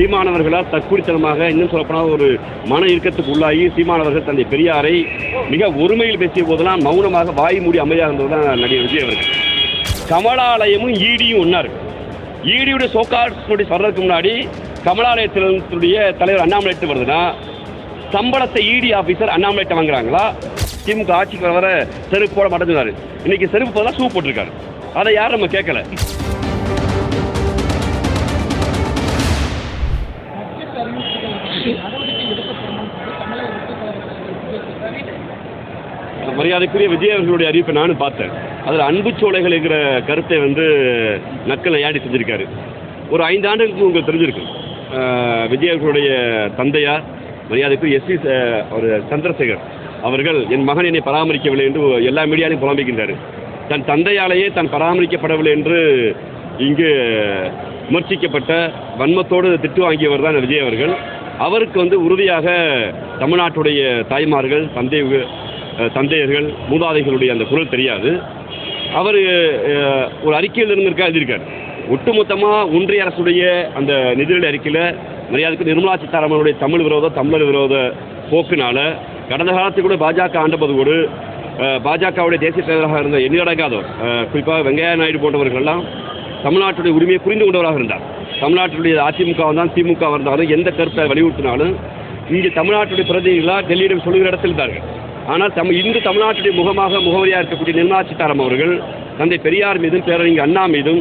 சீமானவர்களால் தற்குறித்தனமாக இன்னும் சொல்லப்போனால் ஒரு மன இறுக்கத்துக்கு உள்ளாகி சீமானவர்கள் தந்தை பெரியாரை மிக ஒருமையில் பேசிய போதெல்லாம் மௌனமாக வாய் மூடி அமைதியாக இருந்தது தான் நடிகர் விஜய் அவர்கள். கமலாலயமும் ஈடியும் ஒன்றா இருக்கு ஈடியுடைய சோகாட்ஸுடைய சொல்றதுக்கு முன்னாடி கமலாலயத்தினுடைய தலைவர் அண்ணாமலைட்டு வருதுன்னா சம்பளத்தை இடி ஆஃபீஸர் அண்ணாமலைட்ட வாங்குறாங்களா? திமுக ஆட்சிக்கு வர செருப்போட செருப்பு போட மாட்டேங்கிறாரு இன்னைக்கு செருப்பு போதெல்லாம் ஷூ போட்டிருக்காரு. அதை யாரும் நம்ம கேட்கல. மரியாதைக்குரிய விஜய் அவர்களுடைய அறிவிப்பை நானும் பார்த்தேன். அதில் அன்பு சோலைகள் இருக்கிற கருத்தை வந்து நக்கல் நையாண்டி செஞ்சுருக்காரு. ஒரு ஐந்து ஆண்டுகளுக்கு உங்களுக்கு தெரிஞ்சிருக்கு அஹ், விஜய் அவர்களுடைய தந்தையார் மரியாதைக்குரிய எஸ் சி ஒரு சந்திரசேகர் அவர்கள் என் மகன் என்னை பராமரிக்கவில்லை என்று எல்லா மீடியாலையும் புலம்பிக்கின்றார். தன் தந்தையாலேயே தான் பராமரிக்கப்படவில்லை என்று இங்கு விமர்சிக்கப்பட்ட வன்மத்தோடு திட்டு வாங்கியவர் தான் விஜய் அவர்கள். அவருக்கு வந்து உறுதியாக தமிழ்நாட்டுடைய தாய்மார்கள் தந்தை தந்தையர்கள் மூதாதைகளுடைய அந்த குரல் தெரியாது. அவர் ஒரு அறிக்கையில் இருந்திருக்கா எழுதியிருக்கார். ஒட்டுமொத்தமாக ஒன்றிய அரசுடைய அந்த நிதிநிலை அறிக்கையில் மரியாதைக்கு நிர்மலா சீதாராமனுடைய தமிழ் விரோத தமிழர் விரோத போக்குனால கடந்த காலத்தில் கூட பாஜக ஆண்டபோது கூட பாஜகவுடைய தேசிய தலைவராக இருந்த எண்ணிலடங்காதவர் குறிப்பாக வெங்கையா நாயுடு போன்றவர்கள்லாம் தமிழ்நாட்டுடைய உரிமையை புரிந்து கொண்டவராக இருந்தார். தமிழ்நாட்டுடைய அதிமுக வந்தாலும் திமுக வந்தாலும் எந்த கருத்தை வலியுறுத்தினாலும் இங்கே தமிழ்நாட்டுடைய பிரதிநிதிகளாக டெல்லியிடம் சொல்லுகிற இடத்தில் இருந்தார்கள் ஆனால் தம் இந்து தமிழ்நாட்டுடைய முகமாக முகவரியாக இருக்கக்கூடிய நிர்மலா சீதாராமன் அவர்கள் தந்தை பெரியார் மீதும் பேரறிஞர் அண்ணா மீதும்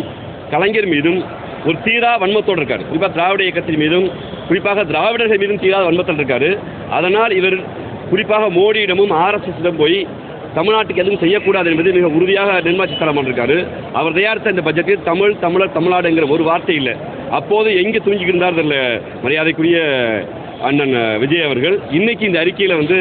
கலைஞர் மீதும் ஒரு தீரா வன்மத்தோடு இருக்கார். குறிப்பாக திராவிட இயக்கத்தின் மீதும் குறிப்பாக திராவிடர்கள் மீதும் தீரா வன்மத்தில் இருக்காரு. அதனால் இவர் குறிப்பாக மோடியிடமும் ஆர்எஸ்எஸிடம் போய் தமிழ்நாட்டுக்கு எதுவும் செய்யக்கூடாது என்பது மிக உறுதியாக நிர்மலா சீதாராமன் இருக்காரு. அவர் தயாரித்த இந்த பட்ஜெட்டில் தமிழ் தமிழர் தமிழ்நாடுங்கிற ஒரு வார்த்தை இல்லை. அப்போது எங்கே தூங்கிக்கிருந்தார் தெரியல மரியாதைக்குரிய அண்ணன் விஜய் அவர்கள். இன்னைக்கு இந்த அறிக்கையில் வந்து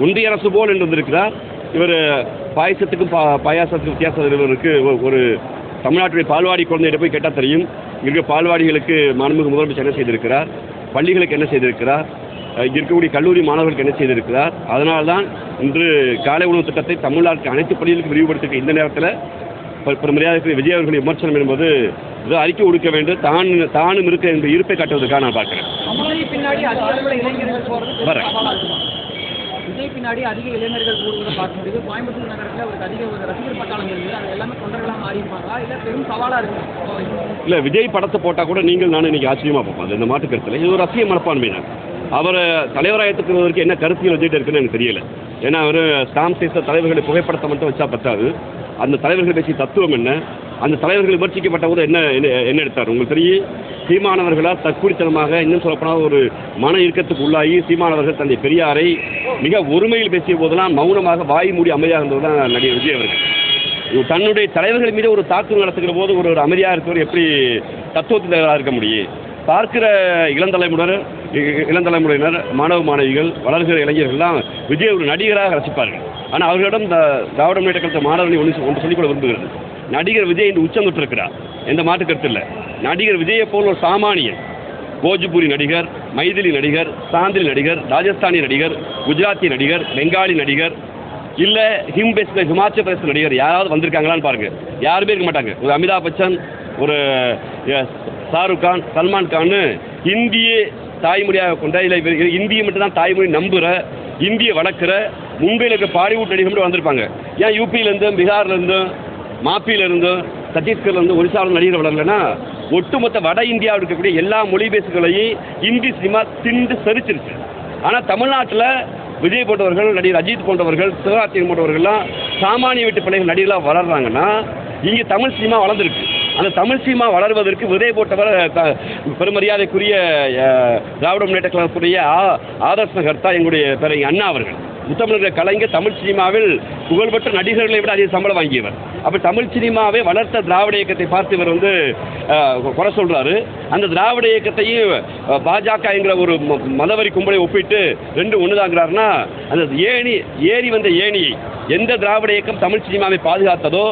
ஒன்றிய அரசு போல் என்று வந்திருக்கிறார் இவர் பாயசத்துக்கும் பா பாயாசத்துக்கும் வித்தியாசம் இவருக்கு ஒரு- தமிழ்நாட்டுடைய பால்வாடி குழந்தைகிட்ட போய் கேட்டால் தெரியும். இங்கே பால்வாடிகளுக்கு மாண்புமிகு முதலமைச்சர் என்ன செய்திருக்கிறார்? பள்ளிகளுக்கு என்ன செய்திருக்கிறார்? இங்க இருக்கக்கூடிய கல்லூரி மாணவர்களுக்கு என்ன செய்திருக்கிறார்? அதனால்தான் இன்று காலை உணவு திட்டத்தை தமிழ்நாட்டு அனைத்து பள்ளிகளுக்கும் விரிவுபடுத்திருக்க இந்த நேரத்தில் மரியாதைக்குரிய விஜய் அவர்களுடைய விமர்சனம் என்பது அறிக்கை கொடுக்க வேண்டும். தான் தானும் இருக்க என்ற இருப்பை காட்டுவதற்காக நான் பார்க்கிறேன். வரேன். பின்னாடி அதிக இளைஞர்கள் கூடுவதை பார்க்க முடியுது. கோயம்புத்தூர் நகரத்தில் அவருக்கு அதிக ஒரு ரசிகர் பட்டாளம் இருக்குது. அது எல்லாமே தொண்டர்களாக மாறி இருப்பாங்களா இல்லை பெரும் சவாலாக இருக்கு? இல்லை விஜய் படத்தை போட்டால் கூட நீங்கள் நானும் இன்றைக்கி ஆச்சரியமாக பார்ப்போம். அது இந்த மாட்டு கருத்தில். இது ஒரு ரசிக மனப்பான்மை தான் அவர் தலைவராக ஏற்றுக்கிறதற்கு என்ன கருத்தியல் வச்சுட்டு இருக்குன்னு எனக்கு தெரியல. ஏன்னா அவர் ஸ்டாம்ப் சைஸ தலைவர்களை புகைப்படத்தை மட்டும் வச்சா பத்தாது. அந்த தலைவர்கள் பேசிய தத்துவம் என்ன? அந்த தலைவர்கள் விமர்சிக்கப்பட்ட போது என்ன என்ன என்ன எடுத்தார்? உங்களுக்கு தெரியும்? சீமானவர்களால் தற்குறித்தனமாக இன்னும் சொல்லப்போனால் ஒரு மன இறுக்கத்துக்கு உள்ளாகி சீமானவர்கள் தந்தை பெரியாரை மிக ஒருமையில் பேசிய போதெல்லாம் மௌனமாக வாய் மூடி அமைதியாக இருந்தது தான் நடிகர் விஜய் அவர்கள். தன்னுடைய தலைவர்கள் மீது ஒரு தாக்குதல் நடத்துகிற போது ஒரு ஒரு அமைதியாக இருக்கிறவர் எப்படி தத்துவத்தில் தலைவராக இருக்க முடியும்? பார்க்கிற இளந்தலைமுடர் இளந்தலைமுறையினர் மாணவ மாணவிகள் வளர்கிற இளைஞர்கள்லாம் விஜய் ஒரு நடிகராக ரசிப்பார்கள். ஆனால் அவர்களிடம் இந்த திராவிட முன்னேற்ற கழக மாணவர்கள் ஒன்று ஒன்று சொல்லிக்கொள்ள விரும்புகிறது. நடிகர் விஜய் என்று உச்சம் தொட்டிருக்கிறார். எந்த மாற்று கருத்து இல்லை. நடிகர் விஜயை போல் ஒரு சாமானியன். போஜ்பூரி நடிகர் மைதிலி நடிகர் சாந்திரி நடிகர் ராஜஸ்தானி நடிகர் குஜராத்தி நடிகர் பெங்காலி நடிகர் இல்லை ஹிம் பேஸ்ல ஹிமாச்சல் பிரதேச நடிகர் யாராவது வந்திருக்காங்களான்னு பாருங்க. யாருமே இருக்க மாட்டாங்க. ஒரு அமிதாப் பச்சன் ஒரு ஷாருக் கான் சல்மான் கான் இந்திய தாய்மொழியாக கொண்ட இல்லை இவர் இந்திய மட்டும் தான் தாய்மொழி நம்புகிற இந்திய வளர்க்கிற மும்பையில் இருக்க பாலிவுட் நடிகர்கள் மட்டும் வந்திருப்பாங்க. ஏன் யூபியிலேருந்தும் பீகார்லேருந்தும் மாப்பியிலிருந்தும் சத்தீஸ்கர்லேருந்து ஒரிசாவில் நடிகர் வளரலன்னா ஒட்டுமொத்த வட இந்தியாவில் இருக்கக்கூடிய எல்லா மொழி பேசுகளையும் இந்தி சினிமா திண்டு சரிச்சிருச்சு. ஆனால் தமிழ்நாட்டில் விஜய் போன்றவர்கள் நடிகர் அஜித் போன்றவர்கள் சிவராத்திரி போன்றவர்கள்லாம் சாமானிய வீட்டு பிள்ளைகள் நடிகர்களாக வளர்றாங்கன்னா இங்கே தமிழ் சினிமா வளர்ந்துருக்கு. அந்த தமிழ் சினிமா வளர்வதற்கு விதை போட்டவர் த- பெருமரியாதைக்குரிய திராவிட முன்னேற்ற கழகத்துடைய ஆ- ஆதர்ச கர்த்தா எங்களுடைய பேரங்க அண்ணா அவர்கள். முத்தமிழர்கள் கலைஞர் தமிழ் சினிமாவில் புகழ்பெற்ற நடிகர்களை விட அதிக சம்பளம் வாங்கியவர். அப்போ தமிழ் சினிமாவை வளர்த்த திராவிட இயக்கத்தை பார்த்து இவர் வந்து குறை சொல்கிறாரு அந்த திராவிட இயக்கத்தையும் பாஜக என்கிற ஒரு ம- மதவரி கும்பலை ஒப்பிட்டு ரெண்டு ஒன்றுதாங்கிறாருன்னா அந்த ஏணி ஏறி வந்த ஏணியை எந்த திராவிட இயக்கம் தமிழ் சினிமாவை பாதுகாத்ததோ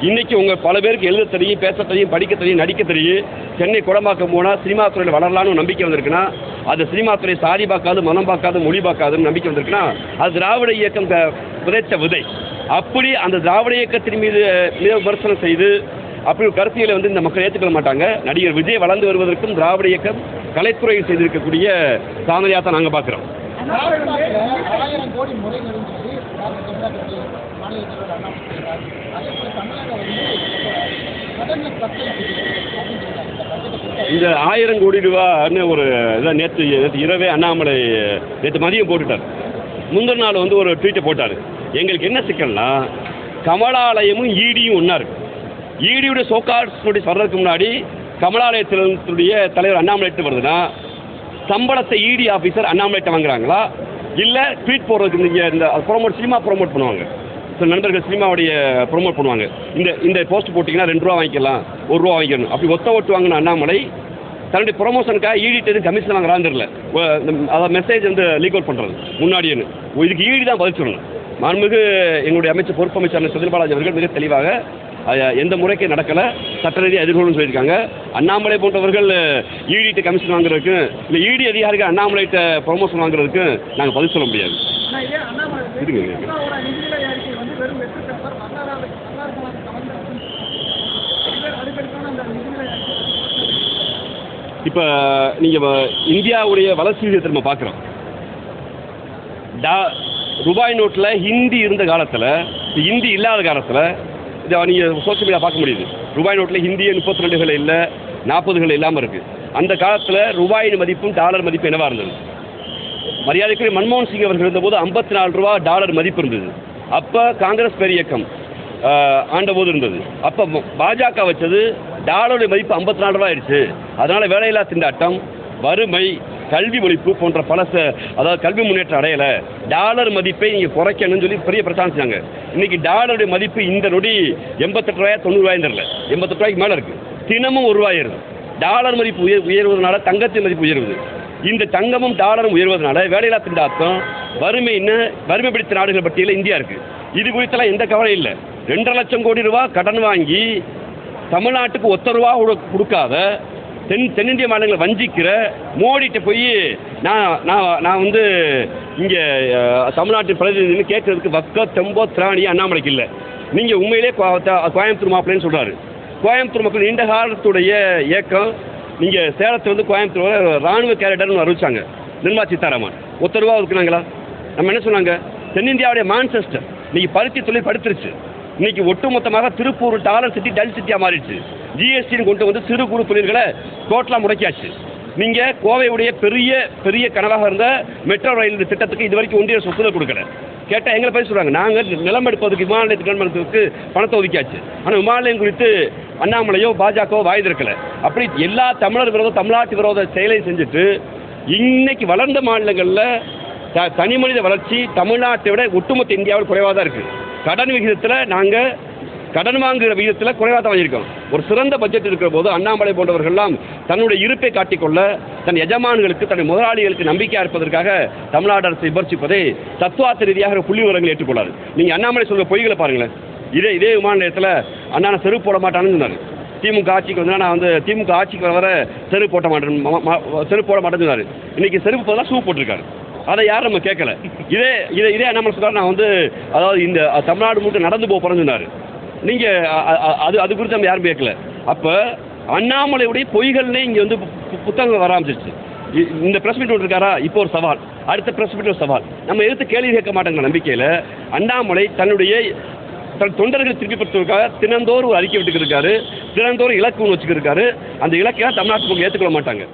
இன்னைக்கு உங்க பல பேருக்கு எழுத தெரியும் பேச தெரியும் படிக்க தெரியும் நடிக்க தெரியும். சென்னை குடமாக்கம் போனால் சினிமா துறையில் வளரலான்னு நம்பிக்கை வந்திருக்குன்னா அது சினிமா துறை சாதி பார்க்காது மனம் பார்க்காது மொழி பார்க்காதுன்னு நம்பிக்கை வந்திருக்குன்னா அது திராவிட இயக்கம் த- விதைத்த விதை. அப்படி அந்த திராவிட இயக்கத்தின் மீது மீது விமர்சனம் செய்து அப்படி ஒரு கருத்தியலை வந்து இந்த மக்கள் ஏற்றுக்கொள்ள மாட்டாங்க. நடிகர் விஜய் வளர்ந்து வருவதற்கும் திராவிட இயக்கம் கலைத்துறையில் செய்திருக்கக்கூடிய சாதனையாக தான் நாங்கள் பார்க்குறோம் மாநில தலைவர் அண்ணாமலை அதே தமிழகம் வந்து கடனை அப்படின்னு இந்த பட்ஜெட்டை பொறுத்த இந்த ஆயிரம் கோடி ரூபான்னு ஒரு இதான் நேற்று நேற்று இரவே அண்ணாமலை நேற்று மதியம் போட்டுட்டார். முந்தின நாள் வந்து ஒரு ட்வீட்டை போட்டார். எங்களுக்கு என்ன சிக்கல்னா கமலாலயமும் ஈடியும் ஒன்றா இருக்கு. ஈடியுடைய சோகார்ஸ் சொல்கிறதுக்கு வர்றதுக்கு முன்னாடி கமலாலயத்தினுடைய தலைவர் அண்ணாமலைட்டு வருதுன்னா சம்பளத்தை இடி ஆஃபீஸர் அண்ணாமலைட்ட வாங்குறாங்களா? இல்லை ட்வீட் போடுறதுக்கு நீங்கள் இந்த ப்ரோமோட் சினிமா ப்ரோமோட் பண்ணுவாங்க. சில நண்பர்கள் சினிமாவுடைய ப்ரோமோட் பண்ணுவாங்க. இந்த இந்த போஸ்ட் போட்டிங்கன்னா ரெண்டு ரூபா வாங்கிக்கலாம் ஒரு ரூபா வாங்கிக்கணும். அப்படி ஒத்த ஓட்டு வாங்கின அண்ணாமலை தன்னுடைய ப்ரொமோஷனுக்காக ஈடிட்டு எதுவும் கமிஷன் வாங்குறான்னு தெரியல. அதாவது மெசேஜ் வந்து லீக் அவுட் பண்ணுறது முன்னாடியேன்னு. இதுக்கு ஈடி தான் பதில் சொல்லணும். மாண்புமிகு எங்களுடைய அமைச்சர் பொறுப்பு அமைச்சர் செந்தில் பாலாஜி அவர்கள் மிக தெளிவாக எந்த முறைக்கு நடக்கலை சட்ட ரீதியாக எதிர்கொள்ளும் சொல்லியிருக்காங்க. அண்ணாமலை போன்றவர்கள் ஈடிட்டு கமிஷன் வாங்குறதுக்கு இல்லை ஈடி அதிகாரிகள் அண்ணாமலைகிட்ட ப்ரொமோஷன் வாங்குறதுக்கு நாங்கள் பதில் சொல்ல முடியாது. இருங்க. இப்போ நீங்கள் இந்தியாவுடைய வளர்ச்சி விகிதத்தை நம்ம பார்க்குறோம். டா ரூபாய் நோட்டில் ஹிந்தி இருந்த காலத்தில் ஹிந்தி இல்லாத காலத்தில் இதை நீங்கள் சோஷியல் மீடியா பார்க்க முடியுது. ரூபாய் நோட்டில் ஹிந்தியை முப்பத்தி ரெண்டுகள் இல்லை நாற்பதுகள் இல்லாமல் இருக்குது அந்த காலத்தில் ரூபாயின் மதிப்பும் டாலர் மதிப்பு என்னவாக இருந்தது? மரியாதைக்குரிய மன்மோகன் சிங் அவர்கள் இருந்தபோது ஐம்பத்தி நாலு ரூபா டாலர் மதிப்பு இருந்தது. அப்போ காங்கிரஸ் பெரியக்கம் ஆஹ், ஆண்டபோது இருந்தது. அப்போ பாஜக வச்சது டாலருடைய மதிப்பு ஐம்பத்தி நாலு ரூபா ஆயிடுச்சு. அதனால் வேலையில்லா திண்டாட்டம் வறுமை கல்வி ஒழிப்பு போன்ற பல அதாவது கல்வி முன்னேற்றம் அடையலை. டாலர் மதிப்பை நீங்கள் குறைக்கணும்னு சொல்லி பெரிய பிரச்சாரம் செஞ்சாங்க இன்னைக்கு டாலருடைய மதிப்பு இந்த நொடி எண்பத்தெட்டு ரூபாய் தொண்ணூறு ரூபாயும் எண்பத்தெட்டு ரூபாய்க்கு மேலே இருக்குது தினமும் ஒரு ரூபாய் ஏறுது. டாலர் மதிப்பு உயர் உயர்வதனால தங்கத்தின் மதிப்பு உயர்வுது இந்த தங்கமும் டாலரும் உயர்வதனால வேலையில்லா திண்டாட்டம் வறுமைன்னு வறுமை பிடித்த நாடுகள் பட்டியலில் இந்தியா இருக்கு. இது குறித்தெல்லாம் எந்த கவலையும் இல்லை. ரெண்டரை லட்சம் கோடி ரூபா கடன் வாங்கி தமிழ்நாட்டுக்கு ஒத்த ரூபா கொடுக்காத தென் தென்னிந்திய மாநிலங்களை வஞ்சிக்கிற மோடிட்ட போய் நான் நான் நான் வந்து இங்கே தமிழ்நாட்டின் பிரதிநிதின்னு கேட்கறதுக்கு வக்க தெம்போ திராணி அண்ணாமலைக்கு இல்லை. நீங்கள் உண்மையிலே கோயம்புத்தூர் மாப்பிள்ளைன்னு சொல்கிறாரு கோயம்புத்தூர் மக்கள் நீண்ட காலத்துடைய இயக்கம் நீங்கள் சேலத்தில் வந்து கோயம்புத்தூர் ராணுவ கேரக்டர்னு அறிவிச்சாங்க. நிர்மலா சீதாராமன். ஒத்த ரூபா நம்ம என்ன சொன்னாங்க? தென்னிந்தியாவுடைய மான்செஸ்டர் இன்னைக்கு பருத்தி தொழில் படுத்துருச்சு. இன்னைக்கு ஒட்டுமொத்தமாக திருப்பூர் டாலர் சிட்டி டல் சிட்டியாக மாறிடுச்சு. ஜிஎஸ்டின்னு கொண்டு வந்து சிறு குறு தொழில்களை டோட்டலாக முடக்கியாச்சு. நீங்கள் கோவையுடைய பெரிய பெரிய கனவாக இருந்த மெட்ரோ ரயில் திட்டத்துக்கு இது வரைக்கும் ஒன்றிய ஒப்புதல் கொடுக்கல. கேட்டால் எங்களை பற்றி சொல்கிறாங்க நாங்கள் நிலம் எடுப்பதுக்கு விமான நிலையத்துக்கு பணத்தை ஒதுக்கியாச்சு. ஆனால் விமான நிலையம் குறித்து அண்ணாமலையோ பாஜகவோ வாய் திறக்கலை. அப்படி எல்லா தமிழர் விரோத தமிழ்நாட்டு விரோத செயலை செஞ்சுட்டு இன்னைக்கு வளர்ந்த மாநிலங்களில் த தனி மனித வளர்ச்சி தமிழ்நாட்டை விட ஒட்டுமொத்த இந்தியாவில் குறைவாக தான் இருக்குது கடன் விகிதத்தில் நாங்கள் கடன் வாங்குகிற விகிதத்தில் குறைவாக தான் வாங்கியிருக்கோம் ஒரு சிறந்த பட்ஜெட் இருக்கிற போது அண்ணாமலை போன்றவர்கள்லாம் தன்னுடைய இருப்பை காட்டிக்கொள்ள தன் எஜமான்களுக்கு தன் முதலாளிகளுக்கு நம்பிக்கையாக இருப்பதற்காக தமிழ்நாடு அரசு விமர்சிப்பதை தத்துவார்த்த ரீதியாக புள்ளி விவரங்களை ஏற்றுக்கொள்ளாது நீங்கள் அண்ணாமலை சொல்கிற பொய்களை பாருங்களேன். இதே இதே விமான நிலையத்தில் அண்ணா நான் செருப்பு போட மாட்டான்னு சொன்னார். திமுக ஆட்சிக்கு வந்தா நான் வந்து திமுக ஆட்சிக்கு வர வர செருப்பு போட்ட மாட்டேன் செருப்பு போட மாட்டேன்னு சொன்னார். இன்னைக்கு செருப்பு பதிலாக ஷூ போட்டிருக்காரு. அதை யாரும் நம்ம கேட்கல. இதே இதே இதே அண்ணாமலை சொல்கிறார் நான் வந்து அதாவது இந்த தமிழ்நாடு முழுக்க நடந்து போக போகிறேன்னு சொன்னார். நீங்கள் அது அது குறித்து நம்ம யாரும் கேட்கல. அப்போ அண்ணாமலையுடைய பொய்கள்னே இங்கே வந்து பு- புத்தகங்கள் வர ஆரம்பிச்சிருச்சு. இ- இந்த பிரஸ் மீட் இருக்காரா? இப்போ ஒரு சவால். அடுத்த பிரஸ் மீட் ஒரு சவால். நம்ம எதிர்த்து கேள்வி கேட்க மாட்டாங்க நம்பிக்கையில் அண்ணாமலை தன்னுடைய தன் தொண்டர்களை திருப்பிப்படுத்துவதற்காக தினந்தோறும் ஒரு அறிக்கை விட்டுக்கிட்டு இருக்காரு. தினந்தோறும் இலக்கு ஒன்று வச்சுக்கிருக்காரு அந்த இலக்கையெல்லாம் தமிழ்நாட்டு மக்கள் ஏற்றுக்கொள்ள மாட்டாங்க.